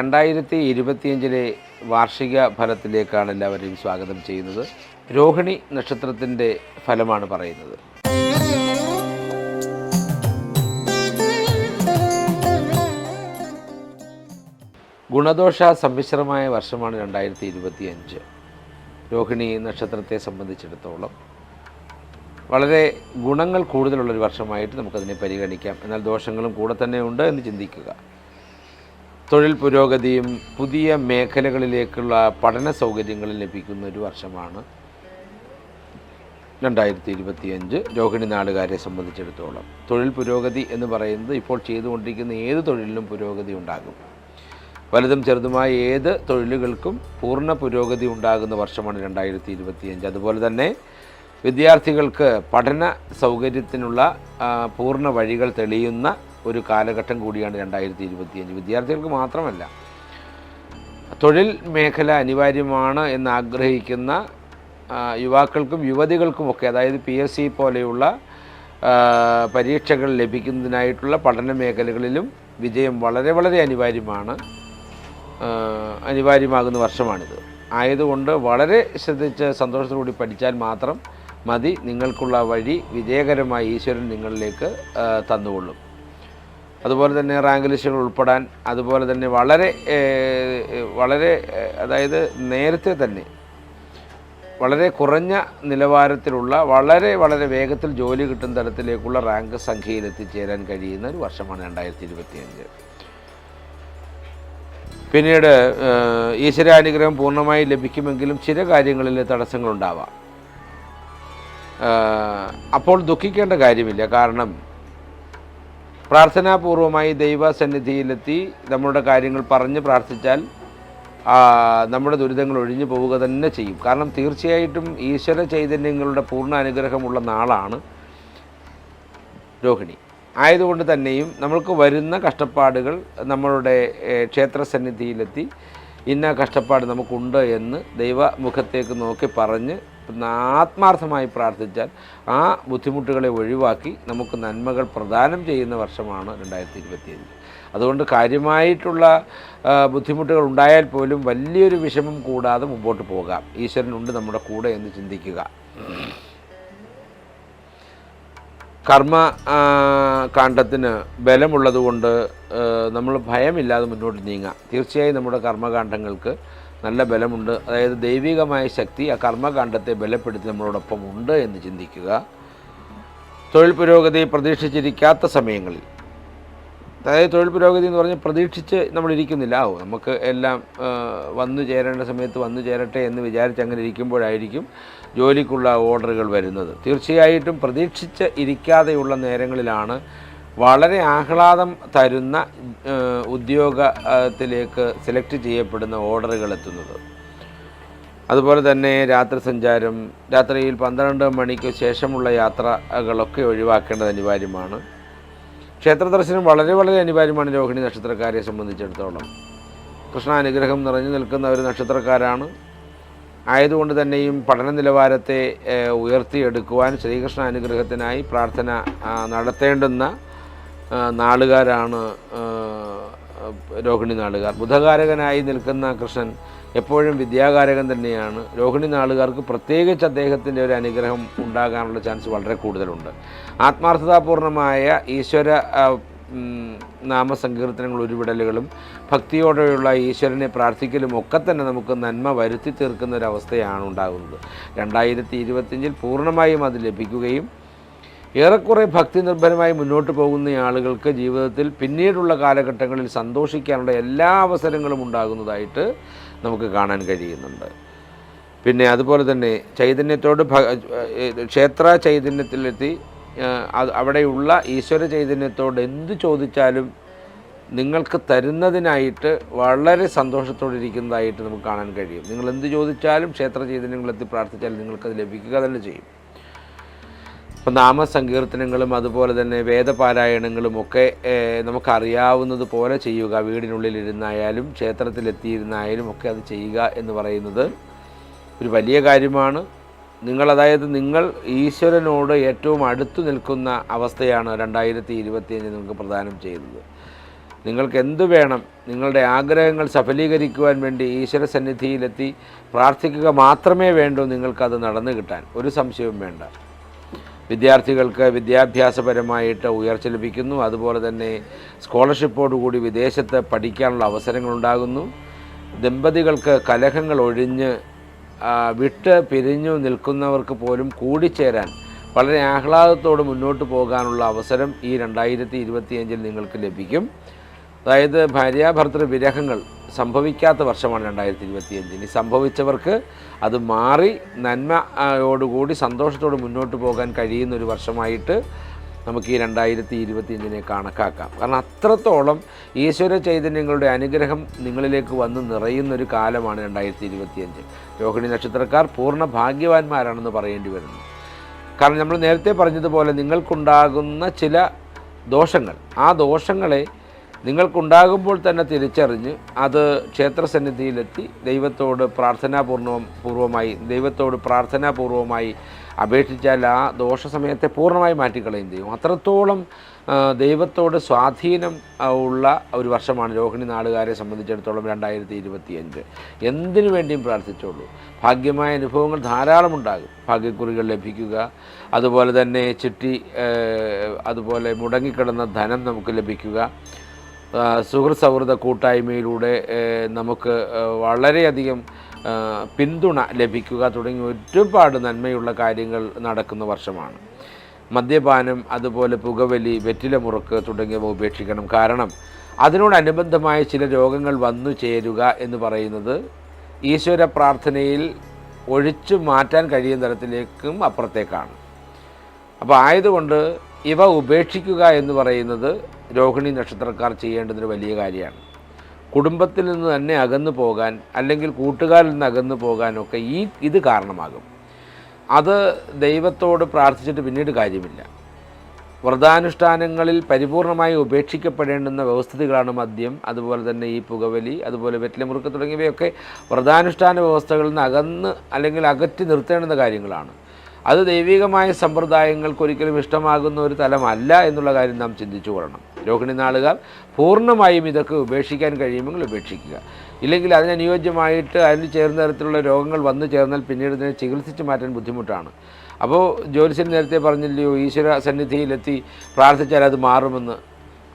രണ്ടായിരത്തി ഇരുപത്തിയഞ്ചിലെ വാർഷിക ഫലത്തിലേക്കാണ് എല്ലാവരെയും സ്വാഗതം ചെയ്യുന്നത്. രോഹിണി നക്ഷത്രത്തിന്റെ ഫലമാണ് പറയുന്നത്. ഗുണദോഷ സമ്മിശ്രമായ വർഷമാണ് രണ്ടായിരത്തി ഇരുപത്തിയഞ്ച് രോഹിണി നക്ഷത്രത്തെ സംബന്ധിച്ചിടത്തോളം വളരെ ഗുണങ്ങൾ കൂടുതലുള്ളൊരു വർഷമായിട്ട് നമുക്കതിനെ പരിഗണിക്കാം. എന്നാൽ ദോഷങ്ങളും കൂടെ തന്നെ ഉണ്ട് എന്ന് ചിന്തിക്കുക. തൊഴിൽ പുരോഗതിയും പുതിയ മേഖലകളിലേക്കുള്ള പഠന സൗകര്യങ്ങളും ലഭിക്കുന്ന ഒരു വർഷമാണ് രണ്ടായിരത്തി ഇരുപത്തിയഞ്ച് രോഹിണി നാടുകാരെ സംബന്ധിച്ചിടത്തോളം. തൊഴിൽ പുരോഗതി എന്ന് പറയുന്നത് ഇപ്പോൾ ചെയ്തുകൊണ്ടിരിക്കുന്ന ഏത് തൊഴിലിലും പുരോഗതി ഉണ്ടാകും. വലുതും ചെറുതുമായ ഏത് തൊഴിലുകൾക്കും പൂർണ പുരോഗതി ഉണ്ടാകുന്ന വർഷമാണ് രണ്ടായിരത്തി ഇരുപത്തിയഞ്ച് അതുപോലെ തന്നെ വിദ്യാർത്ഥികൾക്ക് പഠന സൗകര്യത്തിനുള്ള പൂർണ വഴികൾ തെളിയുന്ന ഒരു കാലഘട്ടം കൂടിയാണ് രണ്ടായിരത്തി ഇരുപത്തിയഞ്ച് വിദ്യാർത്ഥികൾക്ക് മാത്രമല്ല തൊഴിൽ മേഖല അനിവാര്യമാണ് എന്ന് ആഗ്രഹിക്കുന്ന യുവാക്കൾക്കും യുവതികൾക്കുമൊക്കെ അതായത് പി എസ് സി പോലെയുള്ള പരീക്ഷകൾ ലഭിക്കുന്നതിനായിട്ടുള്ള പഠന മേഖലകളിലും വിജയം വളരെ വളരെ അനിവാര്യമാണ്. അനിവാര്യമാകുന്ന വർഷമാണിത്. ആയതുകൊണ്ട് വളരെ ശ്രദ്ധിച്ച് സന്തോഷത്തോടുകൂടി പഠിച്ചാൽ മാത്രം മതി. നിങ്ങൾക്കുള്ള വഴി വിജയകരമായി ഈശ്വരൻ നിങ്ങളിലേക്ക് തന്നുകൊള്ളും. അതുപോലെ തന്നെ റാങ്ക് ലിസ്റ്റുകൾ ഉൾപ്പെടാൻ അതുപോലെ തന്നെ വളരെ വളരെ അതായത് നേരത്തെ തന്നെ വളരെ കുറഞ്ഞ നിലവാരത്തിലുള്ള വളരെ വളരെ വേഗത്തിൽ ജോലി കിട്ടുന്ന തരത്തിലേക്കുള്ള റാങ്ക് സംഖ്യയിൽ എത്തിച്ചേരാൻ കഴിയുന്ന ഒരു വർഷമാണ് രണ്ടായിരത്തി ഇരുപത്തിയഞ്ച് പിന്നീട് ഈശ്വര ഈശ്വരാനുഗ്രഹം പൂർണമായി ലഭിക്കുമെങ്കിലും ചില കാര്യങ്ങളിൽ തടസ്സങ്ങളുണ്ടാവാം. അപ്പോൾ ദുഃഖിക്കേണ്ട കാര്യമില്ല. കാരണം പ്രാർത്ഥനാപൂർവമായി ദൈവസന്നിധിയിലെത്തി നമ്മളുടെ കാര്യങ്ങൾ പറഞ്ഞ് പ്രാർത്ഥിച്ചാൽ നമ്മുടെ ദുരിതങ്ങൾ ഒഴിഞ്ഞു പോവുക തന്നെ ചെയ്യും. കാരണം തീർച്ചയായിട്ടും ഈശ്വര ചൈതന്യങ്ങളുടെ പൂർണ അനുഗ്രഹമുള്ള നാളാണ് രോഹിണി. ആയതുകൊണ്ട് തന്നെയും നമ്മൾക്ക് വരുന്ന കഷ്ടപ്പാടുകൾ നമ്മളുടെ ക്ഷേത്രസന്നിധിയിലെത്തി ഇന്ന കഷ്ടപ്പാട് നമുക്കുണ്ട് എന്ന് ദൈവമുഖത്തേക്ക് നോക്കി പറഞ്ഞ് ആത്മാർത്ഥമായി പ്രാർത്ഥിച്ചാൽ ആ ബുദ്ധിമുട്ടുകളെ ഒഴിവാക്കി നമുക്ക് നന്മകൾ പ്രദാനം ചെയ്യുന്ന വർഷമാണ് രണ്ടായിരത്തി ഇരുപത്തിയഞ്ച് അതുകൊണ്ട് കാര്യമായിട്ടുള്ള ബുദ്ധിമുട്ടുകൾ ഉണ്ടായാൽ പോലും വലിയൊരു വിഷമം കൂടാതെ മുമ്പോട്ട് പോകാം. ഈശ്വരനുണ്ട് നമ്മുടെ കൂടെ എന്ന് ചിന്തിക്കുക. കർമ്മ കാണ്ഡത്തിന് ബലമുള്ളതുകൊണ്ട് നമ്മൾ ഭയമില്ലാതെ മുന്നോട്ട് നീങ്ങാം. തീർച്ചയായും നമ്മുടെ കർമ്മകാണ്ഡങ്ങൾക്ക് നല്ല ബലമുണ്ട്. അതായത് ദൈവികമായ ശക്തി ആ കർമ്മകാന്ഡത്തെ ബലപ്പെടുത്തി നമ്മളോടൊപ്പം ഉണ്ട് എന്ന് ചിന്തിക്കുക. തൊഴിൽ പുരോഗതി പ്രതീക്ഷിച്ചിരിക്കാത്ത സമയങ്ങളിൽ. അതായത് തൊഴിൽ പുരോഗതി എന്ന് പറഞ്ഞാൽ പ്രതീക്ഷിച്ച് നമ്മളിരിക്കുന്നില്ല. ഓ നമുക്ക് എല്ലാം വന്നു ചേരേണ്ട സമയത്ത് വന്നു ചേരട്ടെ എന്ന് വിചാരിച്ച് അങ്ങനെ ഇരിക്കുമ്പോഴായിരിക്കും ജോലിക്കുള്ള ഓർഡറുകൾ വരുന്നത്. തീർച്ചയായിട്ടും പ്രതീക്ഷിച്ച് ഇരിക്കാതെയുള്ള നേരങ്ങളിലാണ് വളരെ ആഹ്ലാദം തരുന്ന ഉദ്യോഗത്തിലേക്ക് സെലക്ട് ചെയ്യപ്പെടുന്ന ഓർഡറുകൾ എത്തുന്നത്. അതുപോലെ തന്നെ രാത്രി സഞ്ചാരം രാത്രിയിൽ പന്ത്രണ്ട് മണിക്ക് ശേഷമുള്ള യാത്രകളൊക്കെ ഒഴിവാക്കേണ്ടത് അനിവാര്യമാണ്. ക്ഷേത്ര ദർശനം വളരെ വളരെ അനിവാര്യമാണ് രോഹിണി നക്ഷത്രക്കാരെ സംബന്ധിച്ചിടത്തോളം. കൃഷ്ണാനുഗ്രഹം നിറഞ്ഞു നിൽക്കുന്ന ഒരു നക്ഷത്രക്കാരാണ്. ആയതുകൊണ്ട് തന്നെയും പഠന നിലവാരത്തെ ഉയർത്തിയെടുക്കുവാൻ ശ്രീകൃഷ്ണ അനുഗ്രഹത്തിനായി പ്രാർത്ഥന നടത്തേണ്ടുന്ന നാളുകാരാണ് രോഹിണി നാളുകാർ. ബുധകാരകനായി നിൽക്കുന്ന കൃഷ്ണൻ എപ്പോഴും വിദ്യാകാരകൻ തന്നെയാണ്. രോഹിണി നാളുകാർക്ക് പ്രത്യേകിച്ച് അദ്ദേഹത്തിന്റെ ഒരു അനുഗ്രഹം ഉണ്ടാകാനുള്ള ചാൻസ് വളരെ കൂടുതലുണ്ട്. ആത്മാർത്ഥതാപൂർണമായ ഈശ്വര നാമസങ്കീർത്തനങ്ങൾ ഉരുവിടലുകളും ഭക്തിയോടെയുള്ള ഈശ്വരനെ പ്രാർത്ഥിക്കലും ഒക്കെ തന്നെ നമുക്ക് നന്മ വരുത്തി തീർക്കുന്ന ഒരു അവസ്ഥയാണ് ഉണ്ടാകുന്നത്. രണ്ടായിരത്തി ഇരുപത്തിയഞ്ചിൽ പൂർണമായും അത് ലഭിക്കുകയും ഏറെക്കുറെ ഭക്തി നിർഭരമായി മുന്നോട്ട് പോകുന്ന ആളുകൾക്ക് ജീവിതത്തിൽ പിന്നീടുള്ള കാലഘട്ടങ്ങളിൽ സന്തോഷിക്കാനുള്ള എല്ലാ അവസരങ്ങളും ഉണ്ടാകുന്നതായിട്ട് നമുക്ക് കാണാൻ കഴിയുന്നുണ്ട്. പിന്നെ അതുപോലെ തന്നെ ചൈതന്യത്തോട് ക്ഷേത്ര ചൈതന്യത്തിലെത്തി അവിടെയുള്ള ഈശ്വര ചൈതന്യത്തോട് എന്ത് ചോദിച്ചാലും നിങ്ങൾക്ക് തരുന്നതിനായിട്ട് വളരെ സന്തോഷത്തോടെ ഇരിക്കുന്നതായിട്ട് നമുക്ക് കാണാൻ കഴിയും. നിങ്ങൾ എന്ത് ചോദിച്ചാലും ക്ഷേത്ര ചൈതന്യങ്ങളെത്തി പ്രാർത്ഥിച്ചാൽ നിങ്ങൾക്കത് ലഭിക്കുക തന്നെ ചെയ്യും. ഇപ്പം നാമസങ്കീർത്തനങ്ങളും അതുപോലെ തന്നെ വേദപാരായണങ്ങളും ഒക്കെ നമുക്കറിയാവുന്നത് പോലെ ചെയ്യുക. വീടിനുള്ളിലിരുന്നായാലും ക്ഷേത്രത്തിലെത്തിയിരുന്നായാലും ഒക്കെ അത് ചെയ്യുക എന്ന് പറയുന്നത് ഒരു വലിയ കാര്യമാണ്. നിങ്ങൾ അതായത് നിങ്ങൾ ഈശ്വരനോട് ഏറ്റവും അടുത്തു നിൽക്കുന്ന അവസ്ഥയാണ് രണ്ടായിരത്തി ഇരുപത്തിയഞ്ച് നിങ്ങൾക്ക് പ്രദാനം ചെയ്യുന്നത് നിങ്ങൾക്ക് എന്തു വേണം? നിങ്ങളുടെ ആഗ്രഹങ്ങൾ സഫലീകരിക്കുവാൻ വേണ്ടി ഈശ്വര സന്നിധിയിലെത്തി പ്രാർത്ഥിക്കുക മാത്രമേ വേണ്ടൂ നിങ്ങൾക്കത് നടന്നു കിട്ടാൻ. ഒരു സംശയവും വേണ്ട. വിദ്യാർത്ഥികൾക്ക് വിദ്യാഭ്യാസപരമായിട്ട് ഉയർച്ച ലഭിക്കുന്നു. അതുപോലെ തന്നെ സ്കോളർഷിപ്പോടുകൂടി വിദേശത്ത് പഠിക്കാനുള്ള അവസരങ്ങളുണ്ടാകുന്നു. ദമ്പതികൾക്ക് കലഹങ്ങൾ ഒഴിഞ്ഞ് വിട്ട് പിരിഞ്ഞു നിൽക്കുന്നവർക്ക് പോലും കൂടിച്ചേരാൻ വളരെ ആഹ്ലാദത്തോടെ മുന്നോട്ട് പോകാനുള്ള അവസരം ഈ രണ്ടായിരത്തി നിങ്ങൾക്ക് ലഭിക്കും. അതായത് ഭാര്യാഭർത്തൃ വിരഹങ്ങൾ സംഭവിക്കാത്ത വർഷമാണ് രണ്ടായിരത്തി ഇരുപത്തിയഞ്ച് ഇനി സംഭവിച്ചവർക്ക് അത് മാറി നന്മയോടുകൂടി സന്തോഷത്തോട് മുന്നോട്ട് പോകാൻ കഴിയുന്ന ഒരു വർഷമായിട്ട് നമുക്ക് ഈ രണ്ടായിരത്തി ഇരുപത്തിയഞ്ചിനെ കണക്കാക്കാം. കാരണം അത്രത്തോളം ഈശ്വര ചൈതന്യങ്ങളുടെ അനുഗ്രഹം നിങ്ങളിലേക്ക് വന്ന് നിറയുന്നൊരു കാലമാണ് രണ്ടായിരത്തി ഇരുപത്തിയഞ്ച് രോഹിണി നക്ഷത്രക്കാർ പൂർണ ഭാഗ്യവാന്മാരാണെന്ന് പറയേണ്ടി വരുന്നു. കാരണം നമ്മൾ നേരത്തെ പറഞ്ഞതുപോലെ നിങ്ങൾക്കുണ്ടാകുന്ന ചില ദോഷങ്ങൾ ആ ദോഷങ്ങളെ നിങ്ങൾക്കുണ്ടാകുമ്പോൾ തന്നെ തിരിച്ചറിഞ്ഞ് അത് ക്ഷേത്രസന്നിധിയിലെത്തി ദൈവത്തോട് പ്രാർത്ഥനാപൂർണ പൂർവമായി ദൈവത്തോട് പ്രാർത്ഥനാപൂർവമായി അപേക്ഷിച്ചാൽ ആ ദോഷസമയത്തെ പൂർണമായി മാറ്റിക്കളയും ചെയ്യും. അത്രത്തോളം ദൈവത്തോട് സ്വാധീനം ഉള്ള ഒരു വർഷമാണ് രോഹിണി നാടുകാരെ സംബന്ധിച്ചിടത്തോളം രണ്ടായിരത്തി ഇരുപത്തിയഞ്ച് എന്തിനു വേണ്ടിയും പ്രാർത്ഥിച്ചോളൂ. ഭാഗ്യമായ അനുഭവങ്ങൾ ധാരാളം ഉണ്ടാകും. ഭാഗ്യക്കുറികൾ ലഭിക്കുക അതുപോലെ തന്നെ ചിട്ടി അതുപോലെ മുടങ്ങിക്കിടന്ന ധനം നമുക്ക് ലഭിക്കുക ആ, സുഹൃത്ത് സൗഹൃദ കൂട്ടായ്മയിലൂടെ നമുക്ക് വളരെയധികം പിന്തുണ ലഭിക്കുക തുടങ്ങി ഒരുപാട് നന്മയുള്ള കാര്യങ്ങൾ നടക്കുന്ന വർഷമാണ്. മദ്യപാനം അതുപോലെ പുകവലി വെറ്റില മുറുക്ക് തുടങ്ങിയവ ഉപേക്ഷിക്കണം. കാരണം അതിനോടനുബന്ധമായ ചില രോഗങ്ങൾ വന്നു ചേരുക എന്ന് പറയുന്നത് ഈശ്വര പ്രാർത്ഥനയിൽ ഒഴിച്ചു മാറ്റാൻ കഴിയുന്ന തരത്തിലേക്കും അപ്പുറത്തേക്കാണ്. അപ്പോൾ ആയതുകൊണ്ട് ഇവ ഉപേക്ഷിക്കുക എന്ന് പറയുന്നത് രോഹിണി നക്ഷത്രക്കാർ ചെയ്യേണ്ടതൊരു വലിയ കാര്യമാണ്. കുടുംബത്തിൽ നിന്ന് തന്നെ അകന്നു പോകാൻ അല്ലെങ്കിൽ കൂട്ടുകാരിൽ നിന്ന് അകന്നു പോകാനൊക്കെ ഈ ഇത് കാരണമാകും. അത് ദൈവത്തോട് പ്രാർത്ഥിച്ചിട്ട് പിന്നീട് കാര്യമില്ല. വ്രതാനുഷ്ഠാനങ്ങളിൽ പരിപൂർണമായി ഉപേക്ഷിക്കപ്പെടേണ്ടുന്ന വ്യവസ്ഥിതികളാണ് മദ്യം അതുപോലെ തന്നെ ഈ പുകവലി അതുപോലെ വെറ്റിലമുറുക്ക് തുടങ്ങിയവയൊക്കെ വ്രതാനുഷ്ഠാന വ്യവസ്ഥകളിൽ നിന്ന് അകന്ന് അല്ലെങ്കിൽ അകറ്റി നിർത്തേണ്ടുന്ന കാര്യങ്ങളാണ്. അത് ദൈവികമായ സമ്പ്രദായങ്ങൾക്ക് ഒരിക്കലും ഇഷ്ടമാകുന്ന ഒരു തലമല്ല എന്നുള്ള കാര്യം നാം ചിന്തിച്ചു കൊള്ളണം. രോഹിണി നാളുകാർ പൂർണമായും ഇതൊക്കെ ഉപേക്ഷിക്കാൻ കഴിയുമെങ്കിൽ ഉപേക്ഷിക്കുക. ഇല്ലെങ്കിൽ അതിനനുയോജ്യമായിട്ട് അതിന് ചേർന്ന തരത്തിലുള്ള രോഗങ്ങൾ വന്നു ചേർന്നാൽ പിന്നീട് ഇതിനെ ചികിത്സിച്ച് മാറ്റാൻ ബുദ്ധിമുട്ടാണ്. അപ്പോൾ ജ്യോത്സ്യൻ നേരത്തെ പറഞ്ഞില്ലയോ ഈശ്വര സന്നിധിയിലെത്തി പ്രാർത്ഥിച്ചാൽ അത് മാറുമെന്ന്.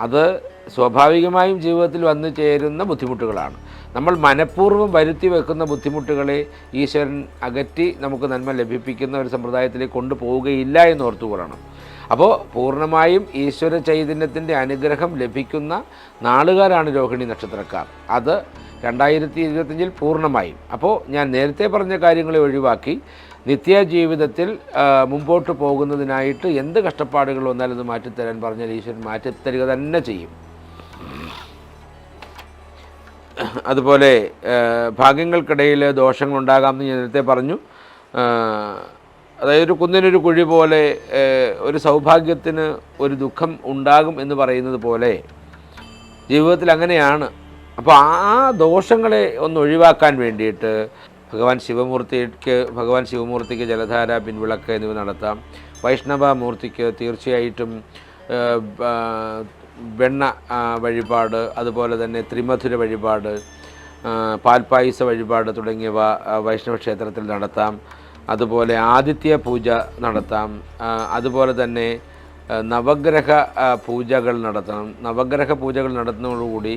അത് സ്വാഭാവികമായും ജീവിതത്തിൽ വന്നു ചേരുന്ന ബുദ്ധിമുട്ടുകളാണ്. നമ്മൾ മനഃപൂർവം വരുത്തി വെക്കുന്ന ബുദ്ധിമുട്ടുകളെ ഈശ്വരൻ അകറ്റി നമുക്ക് നന്മ ലഭിപ്പിക്കുന്ന ഒരു സമ്പ്രദായത്തിലേക്ക് കൊണ്ടുപോവുകയില്ല എന്ന് ഓർത്തുകൊള്ളണം. അപ്പോൾ പൂർണമായും ഈശ്വര ചൈതന്യത്തിന്റെ അനുഗ്രഹം ലഭിക്കുന്ന നാളുകാരാണ് രോഹിണി നക്ഷത്രക്കാർ. അത് രണ്ടായിരത്തി ഇരുപത്തഞ്ചിൽ പൂർണമായും. അപ്പോൾ ഞാൻ നേരത്തെ പറഞ്ഞ കാര്യങ്ങളെ ഒഴിവാക്കി നിത്യജീവിതത്തിൽ മുമ്പോട്ട് പോകുന്നതിനായിട്ട് എന്ത് കഷ്ടപ്പാടുകൾ വന്നാലും അത് മാറ്റിത്തരാൻ പറഞ്ഞാൽ ഈശ്വരൻ മാറ്റിത്തരിക തന്നെ ചെയ്യും. അതുപോലെ ഭാഗ്യങ്ങൾക്കിടയിൽ ദോഷങ്ങളുണ്ടാകാമെന്ന് ഞാൻ നേരത്തെ പറഞ്ഞു. അതായത് ഒരു കുന്നിനൊരു കുഴി പോലെ ഒരു സൗഭാഗ്യത്തിന് ഒരു ദുഃഖം ഉണ്ടാകും എന്ന് പറയുന്നത് പോലെ ജീവിതത്തിൽ അങ്ങനെയാണ്. അപ്പോൾ ആ ദോഷങ്ങളെ ഒന്ന് ഒഴിവാക്കാൻ വേണ്ടിയിട്ട് ഭഗവാൻ ശിവമൂർത്തിക്ക് ഭഗവാൻ ശിവമൂർത്തിക്ക് ജലധാര പിൻവിളക്ക് എന്നിവ നടത്താം. വൈഷ്ണവ മൂർത്തിക്ക് തീർച്ചയായിട്ടും വെണ്ണ വഴിപാട് അതുപോലെ തന്നെ ത്രിമധുര വഴിപാട് പാൽപ്പായസ വഴിപാട് തുടങ്ങിയവ വൈഷ്ണവ ക്ഷേത്രത്തിൽ നടത്താം. അതുപോലെ ആദിത്യ പൂജ നടത്താം. അതുപോലെ തന്നെ നവഗ്രഹ പൂജകൾ നടത്തണം. നവഗ്രഹ പൂജകൾ നടത്തുന്നതോടുകൂടി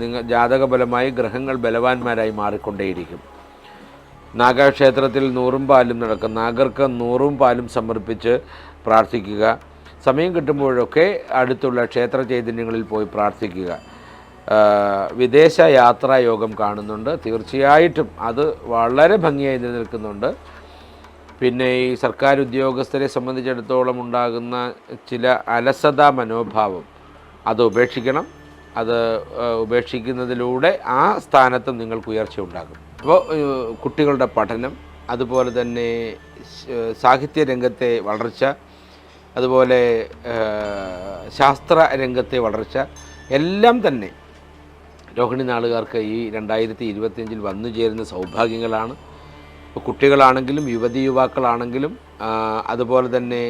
നിങ്ങൾ ജാതകബലമായി ഗ്രഹങ്ങൾ ബലവാന്മാരായി മാറിക്കൊണ്ടേയിരിക്കും. നാഗക്ഷേത്രത്തിൽ നൂറും പാലും നടക്കും. നാഗർക്ക് നൂറും പാലും സമർപ്പിച്ച് പ്രാർത്ഥിക്കുക. സമയം കിട്ടുമ്പോഴൊക്കെ അടുത്തുള്ള ക്ഷേത്ര ചൈതന്യങ്ങളിൽ പോയി പ്രാർത്ഥിക്കുക. വിദേശ യാത്രാ യോഗം കാണുന്നുണ്ട്. തീർച്ചയായിട്ടും അത് വളരെ ഭംഗിയായി നിലനിൽക്കുന്നുണ്ട്. പിന്നെ ഈ സർക്കാർ ഉദ്യോഗസ്ഥരെ സംബന്ധിച്ചിടത്തോളം ഉണ്ടാകുന്ന ചില അലസതാ മനോഭാവം അത് ഉപേക്ഷിക്കണം. അത് ഉപേക്ഷിക്കുന്നതിലൂടെ ആ സ്ഥാനത്തും നിങ്ങൾക്ക് ഉയർച്ച ഉണ്ടാകും അപ്പോൾ കുട്ടികളുടെ പഠനം അതുപോലെ തന്നെ സാഹിത്യ രംഗത്തെ വളർച്ച അതുപോലെ ശാസ്ത്ര രംഗത്തെ വളർച്ച എല്ലാം തന്നെ രോഹിണി നാളുകാർക്ക് ഈ രണ്ടായിരത്തി ഇരുപത്തിയഞ്ചിൽ വന്നു ചേരുന്ന സൗഭാഗ്യങ്ങളാണ്. കുട്ടികളാണെങ്കിലും യുവതി യുവാക്കളാണെങ്കിലും അതുപോലെ തന്നെ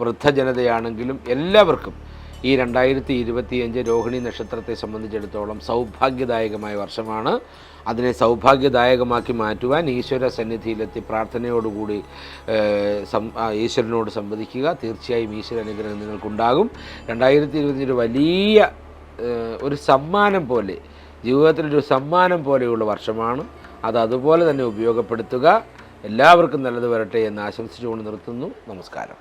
വൃദ്ധജനതയാണെങ്കിലും എല്ലാവർക്കും ഈ രണ്ടായിരത്തി ഇരുപത്തിയഞ്ച് രോഹിണി നക്ഷത്രത്തെ സംബന്ധിച്ചിടത്തോളം സൗഭാഗ്യദായകമായ വർഷമാണ്. അതിനെ സൗഭാഗ്യദായകമാക്കി മാറ്റുവാൻ ഈശ്വര സന്നിധിയിലെത്തി പ്രാർത്ഥനയോടുകൂടി സം- ഈശ്വരനോട് സംവദിക്കുക. തീർച്ചയായും ഈശ്വര അനുഗ്രഹം നിങ്ങൾക്കുണ്ടാകും. രണ്ടായിരത്തി ഇരുപത്തിയഞ്ച് വലിയ ഒരു സമ്മാനം പോലെ ജീവിതത്തിലൊരു സമ്മാനം പോലെയുള്ള വർഷമാണ്. അത് അതുപോലെ തന്നെ ഉപയോഗപ്പെടുത്തുക. എല്ലാവർക്കും നല്ലത് വരട്ടെ എന്ന് ആശംസിച്ചുകൊണ്ട് നിർത്തുന്നു. നമസ്കാരം.